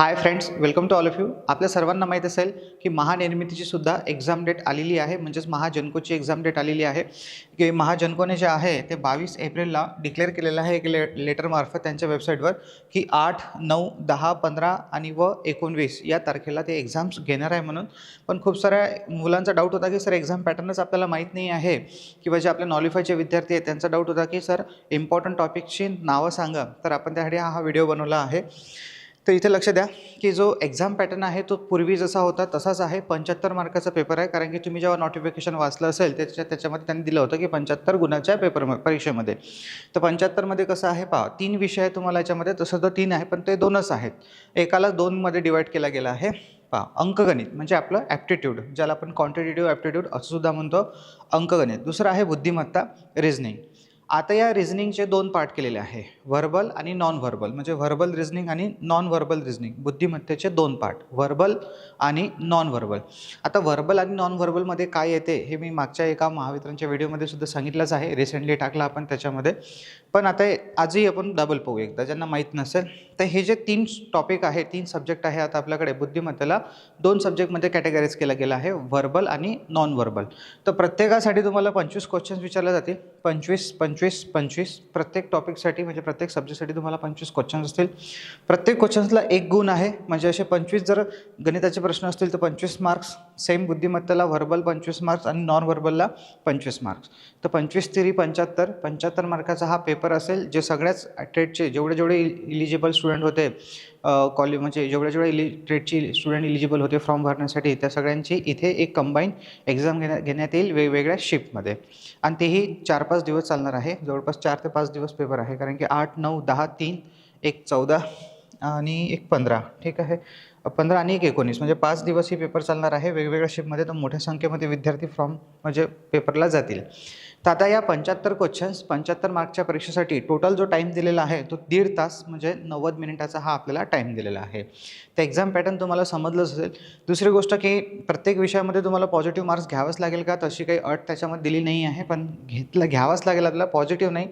Hi friends welcome to all of you आपल्या सर्वांना माहीत असेल की महानिर्मितीची सुद्धा एक्झाम डेट आलेली आहे. म्हणजेच महाजनकोची एक्झाम डेट आलेली आहे. की महाजनकोने जे आहे ते बावीस एप्रिलला डिक्लेअर केलेलं आहे एक ले लेटरमार्फत त्यांच्या वेबसाईटवर की आठ नऊ दहा पंधरा आणि व एकोणवीस या तारखेला ते एक्झाम्स घेणार आहे म्हणून. पण खूप साऱ्या मुलांचा डाऊट होता की सर एक्झाम पॅटर्नच आपल्याला माहीत नाही आहे. किंवा जे आपले नॉलिफायचे विद्यार्थी आहेत त्यांचा डाऊट होता की सर इम्पॉर्टंट टॉपिकची नावं सांगा. तर आपण त्यासाठी हा हा व्हिडिओ बनवला आहे. तर इथे लक्ष द्या की जो एक्झाम पॅटर्न आहे तो पूर्वी जसा होता तसाच आहे. पंच्याहत्तर मार्काचा पेपर आहे. कारण की तुम्ही जेव्हा नोटिफिकेशन वाचलं असेल त्याच्या त्याच्यामध्ये त्यांनी दिलं होतं की पंच्याहत्तर गुणाच्या पेपर परीक्षेमध्ये. तर पंच्याहत्तरमध्ये कसं आहे पहा तीन विषय आहे तुम्हाला याच्यामध्ये. तसं तर तीन आहे पण ते दोनच आहेत. एकाला दोनमध्ये डिवाईड केला गेला आहे. पहा अंकगणित म्हणजे आपलं ॲप्टिट्यूड ज्याला आपण क्वांटिटेटिव्ह ॲप्टिट्यूड असं सुद्धा म्हणतो अंकगणित. दुसरं आहे बुद्धिमत्ता रिझनिंग आता या रिझनिंगचे दोन पार्ट केलेले आहे. व्हर्बल आणि नॉन व्हर्बल म्हणजे व्हर्बल रिझनिंग आणि नॉन व्हर्बल रिझनिंग बुद्धिमत्तेचे दोन पार्ट व्हर्बल आणि नॉन व्हर्बल आता व्हर्बल आणि नॉन व्हर्बलमध्ये काय येते हे मी मागच्या एका महावितरणच्या व्हिडिओमध्ये सुद्धा सांगितलंच आहे. रिसेंटली टाकला आपण त्याच्यामध्ये. पण आता आजही आपण डबल पाहू एकदा ज्यांना माहीत नसेल. तर हे जे तीन टॉपिक आहे तीन सब्जेक्ट आहे आता आपल्याकडे बुद्धिमत्तेला दोन सब्जेक्टमध्ये कॅटेगराईज केला गेला आहे. व्हर्बल आणि नॉन व्हर्बल तर प्रत्येकासाठी तुम्हाला पंचवीस क्वेश्चन्स विचारले जातील. पंचवीस पंचवीस पंचवीस पंचवीस प्रत्येक टॉपिकसाठी म्हणजे प्रत्येक सब्जेक्टसाठी तुम्हाला पंचवीस क्वेश्चन्स असतील. प्रत्येक क्वेश्चन्सला एक गुण आहे. म्हणजे असे पंचवीस जर गणिताचे प्रश्न असतील तर पंचवीस मार्क्स सेम बुद्धिमत्तेला व्हर्बल पंचवीस मार्क्स आणि नॉन व्हर्बलला पंचवीस मार्क्स तर पंचवीस तिरी पंच्याहत्तर पंच्याहत्तर मार्काचा हा पेपर असेल जे सगळ्याच ट्रेडचे जेवढे जेवढे इलिजिबल स्टुडंट होते कॉलेज म्हणजे जेवढ्या जेवढ्या इलि ट्रेडची स्टुडंट इलिजिबल होते फॉर्म भरण्यासाठी त्या सगळ्यांची इथे एक कंबाईन एक्झाम घेण्या घेण्यात येईल वेगवेगळ्या शिफ्टमध्ये आणि तेही चार पाच दिवस चालणार आहे. जवळपास चार ते पाच दिवस पेपर आहे. कारण की आठ नऊ दहा तीन एक चौदा आणि एक पंधरा. ठीक आहे? पंधरा आणि एक एकोणीस. म्हणजे पाच दिवस ही पेपर चालणार आहे. वेगवेगळ्या शिफ्टमध्ये तर मोठ्या संख्येमध्ये विद्यार्थी फॉर्म म्हणजे पेपरला जातील. तर आता या पंच्याहत्तर क्वेश्चन्स पंच्याहत्तर मार्कच्या परीक्षेसाठी टोटल जो टाईम दिलेला आहे तो दीड तास म्हणजे नव्वद मिनिटाचा हा आपल्याला टाईम दिलेला आहे. तर एक्झाम पॅटर्न तुम्हाला समजलंच असेल. दुसरी गोष्ट की प्रत्येक विषयामध्ये तुम्हाला पॉझिटिव्ह मार्क्स घ्यावंच लागेल का? तशी काही अट त्याच्यामध्ये दिली नाही आहे पण घेतलं घ्यावंच लागेल आपल्याला. पॉझिटिव्ह नाही.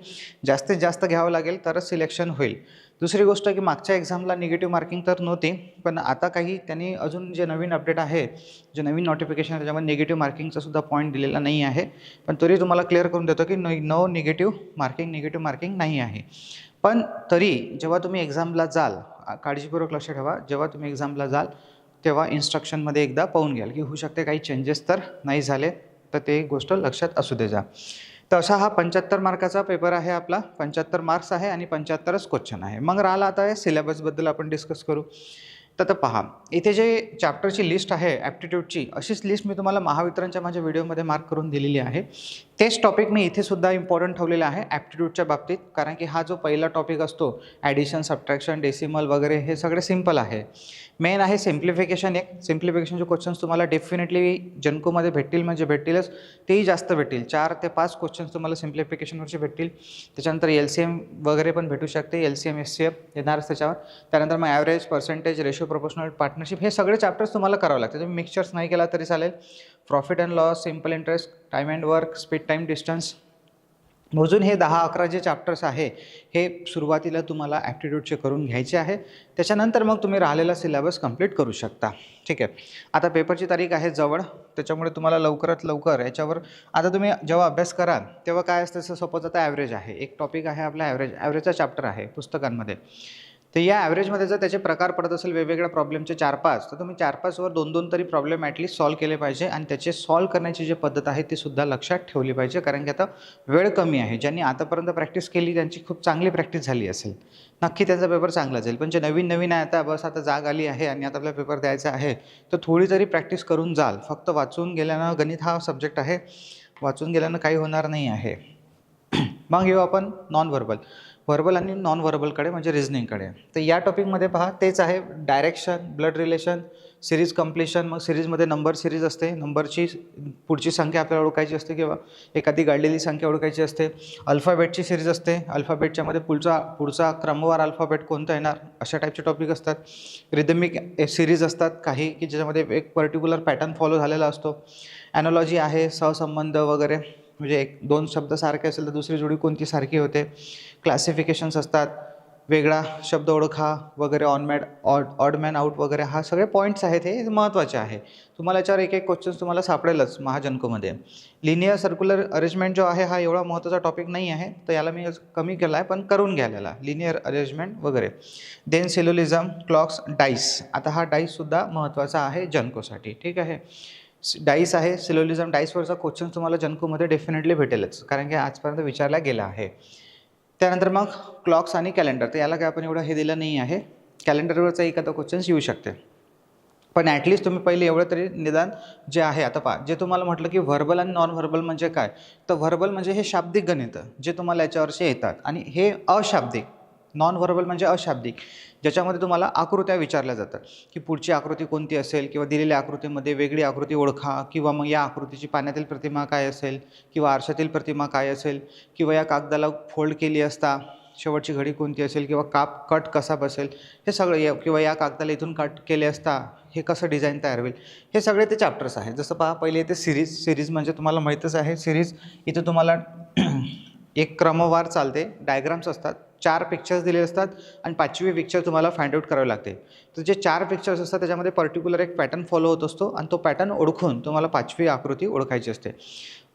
जास्तीत जास्त घ्यावं लागेल तरच सिलेक्शन होईल. दुसरी गोष्ट की मागच्या एक्झामला निगेटिव्ह मार्किंग तर नव्हती पण आता काही त्यांनी अजून जे नवीन अपडेट आहे जे नवीन नोटिफिकेशन आहे त्याच्यामध्ये निगेटिव्ह मार्किंगचा सुद्धा पॉईंट दिलेला नाही आहे. पण तरी तुम्हाला क्लिअर करून देतो की no no negative marking negative marking नाही आहे. पण तरी जेव्हा तुम्ही एक्झामला जाल काळजीपूर्वक लक्ष ठेवा. जेव्हा तुम्ही एक्झामला जाल तेव्हा इन्स्ट्रक्शनमध्ये एकदा पाहून घ्याल की होऊ शकते काही चेंजेस तर नाही झाले तर ते गोष्ट लक्षात असू दे जा. तर असा हा पंच्याहत्तर मार्काचा पेपर आहे आपला. पंच्याहत्तर मार्क्स आहे आणि पंच्याहत्तरच क्वेश्चन आहे. मग राहिला आता या सिलेबसबद्दल आपण डिस्कस करू. तर आता पहा इथे जे चॅप्टरची लिस्ट आहे ॲप्टिट्यूडची अशीच लिस्ट मी तुम्हाला महावितरणच्या माझ्या व्हिडिओमध्ये मार्क करून दिलेली आहे. तेच टॉपिक मी इथे सुद्धा इम्पॉर्टंट ठेवलेलं आहे ॲप्टिट्यूडच्या बाबतीत. कारण की हा जो पहिला टॉपिक असतो ॲडिशन सबट्रॅक्शन डेसिमल वगैरे हे सगळे सिंपल आहे. मेन आहे सिम्प्लिफिकेशन एक. सिम्प्लिफिकेशनचे क्वेश्चन्स तुम्हाला डेफिनेटली जनकोमध्ये भेटतील म्हणजे भेटतीलच. तेही जास्त भेटतील. चार ते पाच क्वेश्चन्स तुम्हाला सिम्प्लिफिकेशनवरचे भेटतील. त्याच्यानंतर एल सी एम वगैरे पण भेटू शकते. L C M S C F येणारच त्याच्यावर. त्यानंतर मग average percentage ratio proportional partnership हे सगळे चॅप्टर्स तुम्हाला करावं लागते तुम्ही मिक्सचर्स नाही केला तरी चालेल. Profit and loss simple interest time and work speed time distance. मोजून हे दहा अकरा जे चॅप्टर्स आहे हे सुरुवातीला तुम्हाला ॲप्टिट्यूडचे करून घ्यायचे आहे. त्याच्यानंतर मग तुम्ही राहिलेला सिलेबस कंप्लीट करू शकता. ठीक आहे? आता पेपरची तारीख आहे जवळ. त्याच्यामुळे तुम्हाला लवकरात लवकर याच्यावर आता तुम्ही जेव्हा अभ्यास कराल तेव्हा काय असतं? सपोज आता ॲव्हरेज आहे. एक टॉपिक आहे आपला ॲव्हरेज ॲव्हरेजचा चॅप्टर आहे पुस्तकांमध्ये. तर या ॲव्हरेजमध्ये जर त्याचे प्रकार पडत असेल वेगवेगळ्या प्रॉब्लेमचे चार पाच तर तुम्ही चार पाचवर दोन दोन तरी प्रॉब्लेम ॲटलीस्ट सॉल्व केले पाहिजे आणि त्याचे सॉल्व करण्याची जी पद्धत आहे ती सुद्धा लक्षात ठेवली पाहिजे. कारण की आता वेळ कमी आहे. ज्यांनी आतापर्यंत प्रॅक्टिस केली त्यांची खूप चांगली प्रॅक्टिस झाली असेल. नक्की त्यांचा पेपर चांगला जाईल. पण जे नवीन नवीन आहे आता बस आता जाग आली आहे आणि आता आपला पेपर द्यायचा आहे तर थोडी तरी प्रॅक्टिस करून जाल फक्त वाचून गेल्यानं गणित हा सब्जेक्ट आहे. वाचून गेल्यानं काही होणार नाही आहे. मग येऊ आपण नॉन व्हर्बल व्हर्बल आणि नॉन व्हर्बलकडे म्हणजे रिझनिंगकडे तर या टॉपिकमध्ये पहा तेच आहे direction blood relation series completion मग सिरीजमध्ये नंबर सिरीज असते. नंबरची पुढची संख्या आपल्याला ओळखायची असते किंवा एखादी गाडलेली संख्या ओळखायची असते. अल्फाबेटची सिरीज असते. अल्फाबेटच्यामध्ये पुढचा पुढचा क्रमवार अल्फाबेट कोणता येणार अशा टाईपचे टॉपिक असतात. रिदमिक सिरीज असतात काही की ज्याच्यामध्ये एक पर्टिक्युलर पॅटर्न फॉलो झालेला असतो. ॲनॉलॉजी आहे सहसंबंध वगैरे. म्हणजे एक दोन शब्द सारखे असेल तर दुसरी जोडी कोणती सारखी होते? क्लासिफिकेशन्स असतात. वेगळा शब्द ओळखा वगैरे odd man odd odd man out वगैरे हा सगळे पॉईंट्स आहेत हे महत्त्वाचे आहे. तुम्हाला याच्यावर एक एक क्वेश्चन्स तुम्हाला सापडेलच महाजनकोमध्ये. लिनियर सर्क्युलर अरेंजमेंट जो आहे हा एवढा महत्त्वाचा टॉपिक नाही आहे तर याला मी कमी केला आहे पण करून घ्यायला. लिनियर अरेंजमेंट वगैरे. देन सेल्युलिझम क्लॉक्स डाईस आता हा डाईससुद्धा महत्त्वाचा आहे जनकोसाठी. ठीक आहे? डाईस आहे सिलोलिझम डाईसवरचा क्वेश्चन तुम्हाला जनको डेफिनेटली भेटेलच कारण की आजपर्यंत विचारला गेला आहे. त्यानंतर मग क्लॉक्स आणि कॅलेंडर तर याला काय आपण एवढं हे दिलं नाही आहे. कॅलेंडरवरचा एखादा क्वेश्चन्स येऊ शकते. पण ॲटलिस्ट तुम्ही पहिले एवढं तरी निदान जे आहे आता पहा जे तुम्हाला म्हटलं की व्हर्बल आणि नॉन व्हर्बल म्हणजे काय? तर व्हर्बल म्हणजे हे शाब्दिक गणितं जे तुम्हाला याच्यावरचे येतात. आणि हे अशाब्दिक नॉन व्हर्बल म्हणजे अशाब्दिक ज्याच्यामध्ये तुम्हाला आकृत्या विचारल्या जातात की पुढची आकृती कोणती असेल किंवा दिलेल्या आकृतीमध्ये वेगळी आकृती ओळखा किंवा मग या आकृतीची पाण्यातील प्रतिमा काय असेल किंवा आरशातील प्रतिमा काय असेल किंवा या कागदाला फोल्ड केली असता शेवटची घडी कोणती असेल किंवा काप कट कसा बसेल हे सगळं या किंवा या कागदाला इथून कट केले असता हे कसं डिझाईन तयार होईल हे सगळे ते चॅप्टर्स आहेत. जसं पहा पहिले ते सिरीज सिरीज म्हणजे तुम्हाला माहीतच आहे सिरीज इथं तुम्हाला एक क्रमवार चालते डायग्राम्स असतात. चार पिक्चर्स दिलेले असतात आणि पाचवी पिक्चर तुम्हाला फाइंड आउट करावे लागते. तर जे चार पिक्चर्स असतात त्याच्यामध्ये पर्टिक्युलर एक पॅटर्न फॉलो होत असतो आणि तो पॅटर्न ओळखून तुम्हाला पाचवी आकृती ओळखायची असते.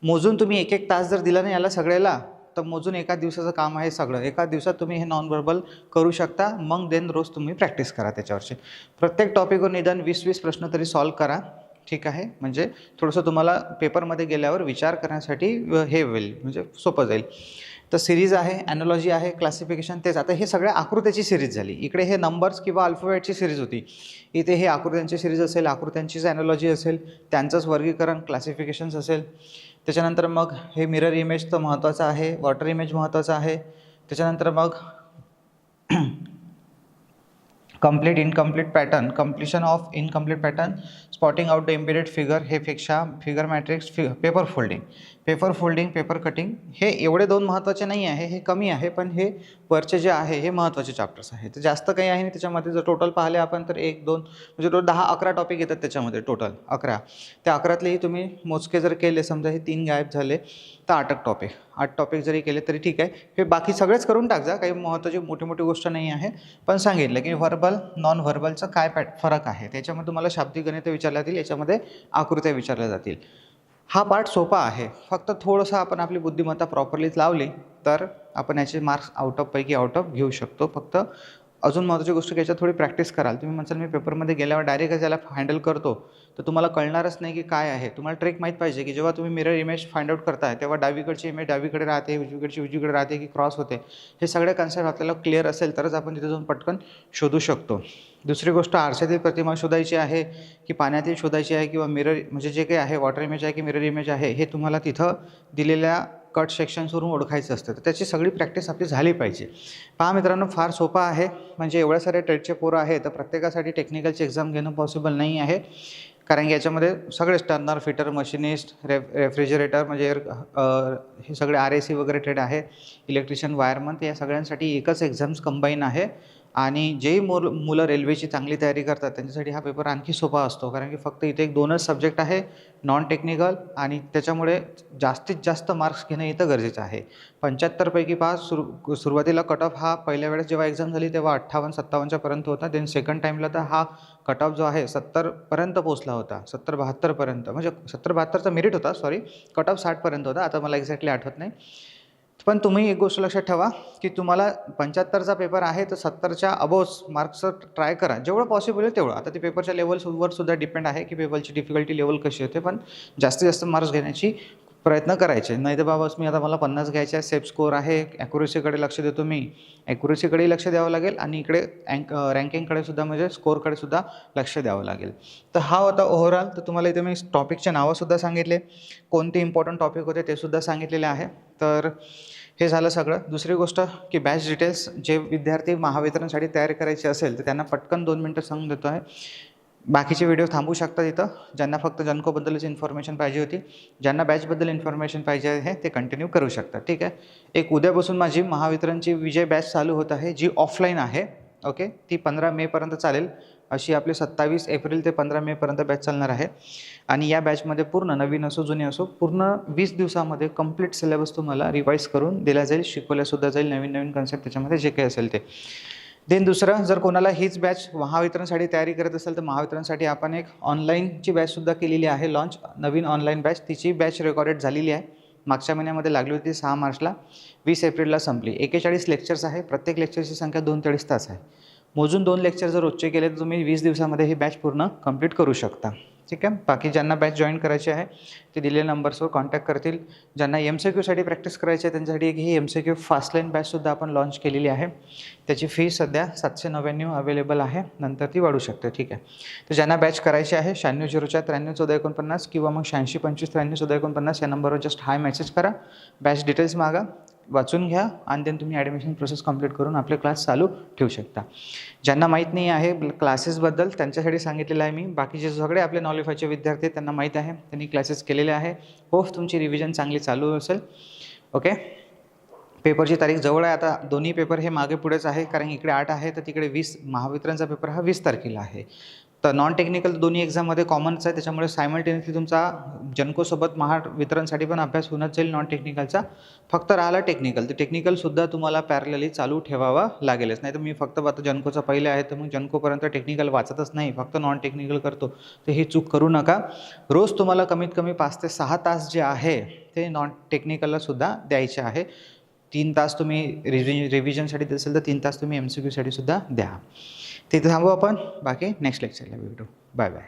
मोजून तुम्ही एक एक तास जर दिला नाही याला सगळ्याला तर मोजून एका दिवसाचं काम आहे सगळं. एका दिवसात तुम्ही हे नॉन व्हर्बल करू शकता मग देन रोज तुम्ही प्रॅक्टिस करा त्याच्यावरचे. प्रत्येक टॉपिकवर निदान वीस वीस प्रश्न तरी सॉल्व करा. ठीक आहे? म्हणजे थोडंसं तुम्हाला पेपरमध्ये गेल्यावर विचार करण्यासाठी हे होईल म्हणजे सोपं जाईल. तर सिरीज आहे ॲनॉलॉजी आहे क्लासिफिकेशन तेच. आता हे सगळ्या आकृत्याची सिरीज झाली. इकडे हे नंबर्स किंवा अल्फाबेटची सिरीज होती. इथे हे आकृत्यांची सिरीज असेल आकृत्यांचीच ॲनॉलॉजी असेल त्यांचंच वर्गीकरण क्लासिफिकेशन्स असेल. त्याच्यानंतर मग हे मिरर इमेज तर महत्त्वाचं आहे वॉटर इमेज महत्त्वाचं आहे. त्याच्यानंतर मग complete incomplete pattern completion of incomplete pattern spotting out the embedded figure हे पेक्षा figure matrix fi paper folding paper folding paper cutting हे एवढे दोन महत्त्वाचे नाही आहे हे कमी आहे पण हे वरचे जे आहे हे महत्त्वाचे चॅप्टर्स आहे तर जास्त काही आहे नाही त्याच्यामध्ये. जर टोटल पाहिले आपण तर एक दोन म्हणजे तो दहा अकरा टॉपिक येतात त्याच्यामध्ये टोटल अकरा. त्या अकरातलेही तुम्ही मोजके जर केले समजा हे तीन गायब झाले तर आठ टॉपिक आठ टॉपिक जरी केले तरी ठीक आहे. हे बाकी सगळेच करून टाक जा काही महत्त्वाची मोठी मोठी गोष्ट नाही आहे. पण सांगितलं की व्हर्बल नॉन व्हर्बलचं काय पॅट फरक आहे? त्याच्यामध्ये तुम्हाला शाब्दिक गणितं विचारल्या जातील याच्यामध्ये आकृत्या विचारल्या जातील. हा पार्ट सोपा आहे. फक्त थोडंसं आपण आपली बुद्धिमत्ता प्रॉपरलीच लावली तर आपण याचे मार्क्स आउट ऑफ पैकी आउट ऑफ घेऊ शकतो. फक्त अजून महत्त्वाची गोष्ट की याच्यात थोडी प्रॅक्टिस कराल. तुम्ही म्हणसाल मी पेपरमध्ये गेल्यावर डायरेक्टच याला हँडल करतो तर तुम्हाला कळणारच नाही की काय आहे. तुम्हाला ट्रेक माहीत पाहिजे की जेव्हा तुम्ही मिरर इमेज फाइंड आउट करताय तेव्हा डावीकडची इमेज डावीकडे राहते उजवीकडची उजवीकडे राहते की क्रॉस होते. हे सगळे कन्सेप्ट आपल्याला क्लिअर असेल तरच आपण तिथे जाऊन पटकन शोधू शकतो. दुसरी गोष्ट आरशातील प्रतिमा शोधायची आहे की पाण्यातील शोधायची आहे किंवा मिरर म्हणजे जे काही आहे वॉटर इमेज आहे की मिरर इमेज आहे हे तुम्हाला तिथं दिलेल्या कट सेक्शन्सवरून ओळखायचं असतं. तर त्याची सगळी प्रॅक्टिस आपली झाली पाहिजे. पहा मित्रांनो फार सोपा आहे. म्हणजे एवढ्या साऱ्या ट्रेडचे पोरं आहे तर प्रत्येकासाठी टेक्निकलची एक्झाम घेणं पॉसिबल नाही आहे. कारण की याच्यामध्ये सगळेच turner fitter machinist re refrigerator म्हणजे एअर हे सगळे आर ए सी वगैरे ट्रेड आहे. इलेक्ट्रिशियन वायरमन या सगळ्यांसाठी एकच एक्झाम्स कंबाईन आहे. आणि जे मुल मुलं रेल्वेची चांगली तयारी करतात त्यांच्यासाठी हा पेपर आणखी सोपा असतो. कारण की फक्त इथे एक दोनच सब्जेक्ट आहे नॉन टेक्निकल आणि त्याच्यामुळे जास्तीत जास्त मार्क्स घेणं इथं गरजेचं आहे. पंच्याहत्तरपैकी पाच सुरू सुरुवातीला कट ऑफ हा पहिल्या वेळेस जेव्हा एक्झाम झाली तेव्हा अठ्ठावन्न सत्तावन्नच्यापर्यंत होता. देन सेकंड टाईमला तर हा कट ऑफ जो आहे सत्तरपर्यंत पोचला होता. सत्तर बहात्तरपर्यंत म्हणजे सत्तर बहात्तरचा मेरिट होता सॉरी कट ऑफ साठपर्यंत होता. आता मला एक्झॅक्टली आठवत नाही. पण तुम्ही एक गोष्ट लक्षात ठेवा की तुम्हाला पंच्याहत्तरचा पेपर आहे तर सत्तरच्या अबोव्स मार्क्स ट्राय करा. जेवढं पॉसिबल आहे तेवढं. आता ते पेपरच्या लेवल्सवर सुद्धा डिपेंड आहे की पेपरची डिफिकल्टी लेवल कशी होते पण जास्तीत जास्त मार्क्स घेण्याची प्रयत्न करायचे. नाही तर बाबाच मी आता मला पन्नास घ्यायचे आहे सेफ स्कोअर आहे ॲक्युरेसीकडे लक्ष देतो मी. ॲक्युरेसीकडेही लक्ष द्यावं लागेल आणि इकडे अँक रँकिंगकडे सुद्धा म्हणजे स्कोअरकडे सुद्धा लक्ष द्यावं लागेल. तर हा होता ओव्हरऑल तर तुम्हाला इथे मी टॉपिकचे नावंसुद्धा सांगितले. कोणते इम्पॉर्टंट टॉपिक होते ते सुद्धा सांगितलेले आहे. तर हे झालं सगळं. दुसरी गोष्ट की बॅच डिटेल्स जे विद्यार्थी महावितरणसाठी तयारी करायची असेल तर त्यांना पटकन दोन मिनटं सांगून देतो आहे बाकीचे व्हिडिओ थांबू शकतात इथं. ज्यांना फक्त जनकोबद्दलच इन्फॉर्मेशन पाहिजे होती ज्यांना बॅचबद्दल इन्फॉर्मेशन पाहिजे आहे ते कंटिन्यू करू शकतात. ठीक आहे? एक उद्यापासून माझी महावितरणची विजय बॅच चालू होत आहे जी ऑफलाईन आहे. ओके ती पंधरा मेपर्यंत चालेल. अशी आपली सत्तावीस एप्रिल ते पंधरा मेपर्यंत बॅच चालणार आहे. आणि या बॅचमध्ये पूर्ण नवीन असो जुने असो पूर्ण वीस दिवसामध्ये कंप्लीट सिलेबस तुम्हाला रिवाईज करून दिला जाईल शिकवल्यासुद्धा जाईल नवीन नवीन कन्सेप्ट त्याच्यामध्ये जे काही असेल ते. देन दुसरं जर कोणाला हीच बॅच महावितरणसाठी तयारी करत असेल तर महावितरणसाठी आपण एक ऑनलाईनची बॅचसुद्धा केलेली आहे. लॉन्च नवीन ऑनलाईन बॅच तिची बॅच रेकॉर्डेड झालेली आहे. मागच्या महिन्यामध्ये लागली होती सहा मार्चला. वीस एप्रिलला संपली. एकेचाळीस लेक्चर्स आहे. प्रत्येक लेक्चरची संख्या दोन चाळीस तास आहे. मोजून दोन लेक्चर जर रोजचे केले तर तुम्ही वीस दिवसामध्ये ही बॅच पूर्ण कंप्लीट करू शकता. ठीक आहे? बाकी ज्यांना बॅच जॉईन करायची आहे ते दिलेल्या नंबर्सवर कॉन्टॅक्ट करतील. ज्यांना एम सी क्यूसाठी प्रॅक्टिस करायची आहे त्यांच्यासाठी एक ही M C Q fast line बॅचसुद्धा आपण लॉन्च केलेली आहे. त्याची फी सध्या सातशे नव्याण्णव अवेलेबल आहे. नंतर ती वाढू शकते ठीक आहे? तर ज्यांना बॅच करायची आहे शहाण्णव झिरो चार त्र्याण्णव चौदा एकोणपन्नास किंवा मग शहाऐंशी पंचवीस त्र्याण्णव चौदा एकोणपन्नास या नंबरवर जस्ट हाय मेसेज करा. बॅच डिटेल्स मागा. वाचून घ्या आणि देन तुम्ही ॲडमिशन प्रोसेस कंप्लीट करून आपले क्लास चालू ठेवू शकता. ज्यांना माहीत नाही आहे क्लासेसबद्दल त्यांच्यासाठी सांगितलेलं आहे मी. बाकीचे सगळे आपले नॉलिफायचे विद्यार्थी त्यांना माहीत आहे. त्यांनी क्लासेस केलेले आहे. होप तुमची रिव्हिजन चांगली चालू असेल. ओके पेपरची तारीख जवळ आहे. आता दोन्ही पेपर हे मागे पुढेच आहे. कारण इकडे आठ आहे. तर तिकडे वीस महावितरणचा पेपर हा वीस तारखेला आहे. तर नॉन टेक्निकल दोन्ही एक्झाममध्ये कॉमनच आहे त्याच्यामुळे सायमल्टेनियसली तुमचा जनकोसोबत महावितरणसाठी पण अभ्यास होणंच जाईल नॉन टेक्निकलचा फक्त राहिला टेक्निकल तर टेक्निकलसुद्धा तुम्हाला पॅरलली चालू ठेवावा लागेलच. नाही तर मी फक्त आता जनकोचा पहिले आहे तर मग जनकोपर्यंत टेक्निकल वाचतच नाही. फक्त नॉन टेक्निकल करतो. तर ही चूक करू नका. रोज तुम्हाला कमीत कमी पाच ते सहा तास जे आहे ते नॉन टेक्निकललासुद्धा द्यायचे आहे. तीन तास तुम्ही रिव्हि रिव्हिजनसाठी देत असेल तर तीन तास तुम्ही एम सी क्यूसाठी सुद्धा द्या. तिथे थांबू आपण. बाकी नेक्स्ट लेक्चरला भेटू. Bye bye